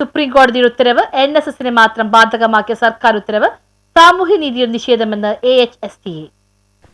Supreme കോടതിയുടെ ഉത്തരവ് N S എസിനെ മാത്രം ബാധകമാക്കിയ സർക്കാർ ഉത്തരവ് സാമൂഹ്യനീതിയുടെ നിഷേധമെന്ന് A H S T A.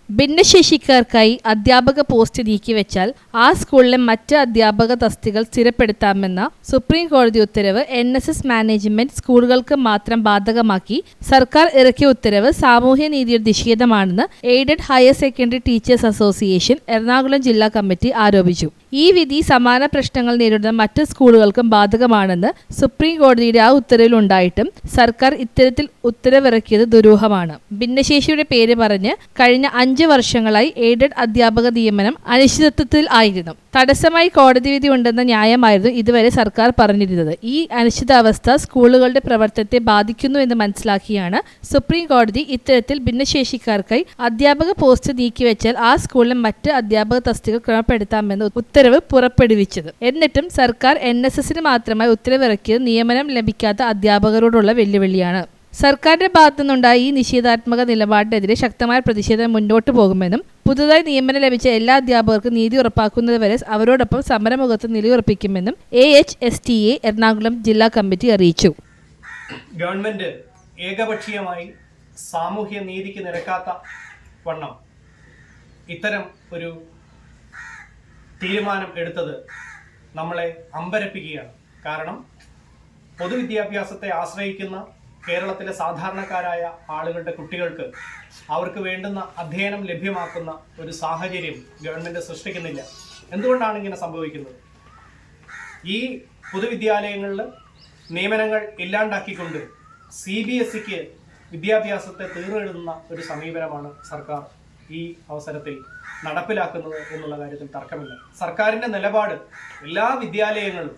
ഭിന്നശേഷിക്കാർക്കായി അധ്യാപക പോസ്റ്റ് നീക്കിവെച്ചാൽ ആ സ്കൂളിലെ മറ്റ് അധ്യാപക തസ്തികൾ സ്ഥിരപ്പെടുത്താമെന്ന സുപ്രീം കോടതി ഉത്തരവ് എൻ എസ് എസ് മാനേജ്മെന്റ് സ്കൂളുകൾക്ക് മാത്രം ബാധകമാക്കി സർക്കാർ ഇറക്കിയ ഉത്തരവ് സാമൂഹ്യനീതിയുടെ നിഷേധമാണെന്ന് aided higher secondary teachers association Ernakulam ജില്ലാ കമ്മിറ്റി ആരോപിച്ചു. ഈ വിധി സമാന പ്രശ്നങ്ങൾ നേരിടുന്ന മറ്റ് സ്കൂളുകൾക്കും ബാധകമാണെന്ന് സുപ്രീം കോടതിയുടെ ആ ഉത്തരവിലുണ്ടായിട്ടും സർക്കാർ ഇത്തരത്തിൽ ഉത്തരവിറക്കിയത് ദുരൂഹമാണ്. ഭിന്നശേഷിയുടെ പേര് പറഞ്ഞ് കഴിഞ്ഞ അഞ്ച് വർഷങ്ങളായി എയ്ഡഡ് അധ്യാപക നിയമനം അനിശ്ചിതത്വത്തിൽ ആയിരുന്നു. തടസ്സമായി കോടതി വിധി ഉണ്ടെന്ന ന്യായമായിരുന്നു ഇതുവരെ സർക്കാർ പറഞ്ഞിരുന്നത്. ഈ അനിശ്ചിതാവസ്ഥ സ്കൂളുകളുടെ പ്രവർത്തനത്തെ ബാധിക്കുന്നു എന്ന് മനസ്സിലാക്കിയാണ് സുപ്രീം കോടതി ഇത്തരത്തിൽ ഭിന്നശേഷിക്കാർക്കായി അധ്യാപക പോസ്റ്റ് നീക്കിവെച്ചാൽ ആ സ്കൂളിലെ മറ്റ് അധ്യാപക തസ്തികൾ ക്രമപ്പെടുത്താമെന്ന് ഉത്തരവ് പുറപ്പെടുവിച്ചത്. എന്നിട്ടും സർക്കാർ എൻ മാത്രമായി ഉത്തരവിറക്കിയത് നിയമനം ലഭിക്കാത്ത അധ്യാപകരോടുള്ള വെല്ലുവിളിയാണ്. സർക്കാരിന്റെ ഭാഗത്തുനിന്നുണ്ടായ ഈ നിഷേധാത്മക നിലപാടിനെതിരെ ശക്തമായ പ്രതിഷേധം മുന്നോട്ട് പോകുമെന്നും പുതുതായി നിയമനം ലഭിച്ച എല്ലാ അധ്യാപകർക്കും നീതി ഉറപ്പാക്കുന്നതുവരെ അവരോടൊപ്പം സമരമുഖത്ത് നിലയുറപ്പിക്കുമെന്നും A H S T A Ernakulam ജില്ലാ കമ്മിറ്റി അറിയിച്ചു. ഗവൺമെന്റ് ഏകപക്ഷീയമായി സാമൂഹ്യ നീതിക്ക് നിരക്കാത്ത വണ്ണം ഇത്തരം ഒരു തീരുമാനം എടുത്തത് നമ്മളെ അമ്പരപ്പിക്കുകയാണ്. കാരണം പൊതുവിദ്യാഭ്യാസത്തെ ആശ്രയിക്കുന്ന കേരളത്തിലെ സാധാരണക്കാരായ ആളുകളുടെ കുട്ടികൾക്ക് അവർക്ക് വേണ്ടുന്ന അധ്യയനം ലഭ്യമാക്കുന്ന ഒരു സാഹചര്യം ഗവൺമെന്റ് സൃഷ്ടിക്കുന്നില്ല. എന്തുകൊണ്ടാണ് ഇങ്ങനെ സംഭവിക്കുന്നത്? ഈ പൊതുവിദ്യാലയങ്ങളിൽ നിയമനങ്ങൾ ഇല്ലാണ്ടാക്കിക്കൊണ്ട് സി ബി എസ് സിക്ക് വിദ്യാഭ്യാസത്തെ തീർന്നെഴുതുന്ന ഒരു സമീപനമാണ് സർക്കാർ ഈ അവസരത്തിൽ നടപ്പിലാക്കുന്നത് എന്നുള്ള കാര്യത്തിൽ തർക്കമില്ല. സർക്കാരിന്റെ നിലപാട് എല്ലാ വിദ്യാലയങ്ങളും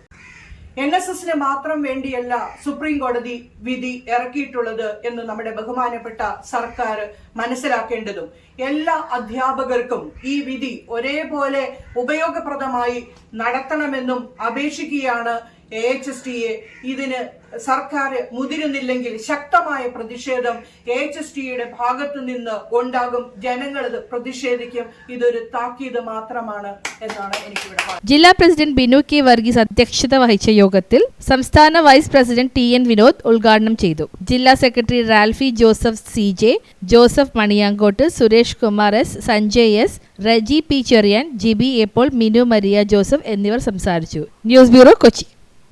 എൻ എസ് എസിന് മാത്രം വേണ്ടിയല്ല സുപ്രീം കോടതി വിധി ഇറക്കിയിട്ടുള്ളത് എന്ന് നമ്മുടെ ബഹുമാനപ്പെട്ട സർക്കാർ മനസ്സിലാക്കേണ്ടതും. എല്ലാ അധ്യാപകർക്കും ഈ വിധി ഒരേപോലെ ഉപയോഗപ്രദമായി നടത്തണമെന്നും അപേക്ഷിക്കുകയാണ് എച്ച് എസ് ടിയെ ഇതിന് സർക്കാർ മുതിരുന്നില്ലെങ്കിൽ ശക്തമായ പ്രതിഷേധം എച്ച് എസ് ടിയുടെ ഭാഗത്തു നിന്ന് ഉണ്ടാകും. ജനങ്ങൾ ഇത് പ്രതിഷേധിക്കും. ഇതൊരു താക്കീത് മാത്രമാണ് എന്നാണ് എനിക്കിവിടെ ജില്ലാ പ്രസിഡന്റ് ബിനു കെ വർഗീസ് അധ്യക്ഷത വഹിച്ച യോഗത്തിൽ സംസ്ഥാന vice president T N Vinod ഉദ്ഘാടനം ചെയ്തു. ജില്ലാ secretary Ralfi Joseph C J Joseph Maniyankottu Suresh Kumar S Sanjay S Reji P Cherian Jibi എപ്പോൾ മിനു മരിയ ജോസഫ് എന്നിവർ സംസാരിച്ചു. News bureau Kochi.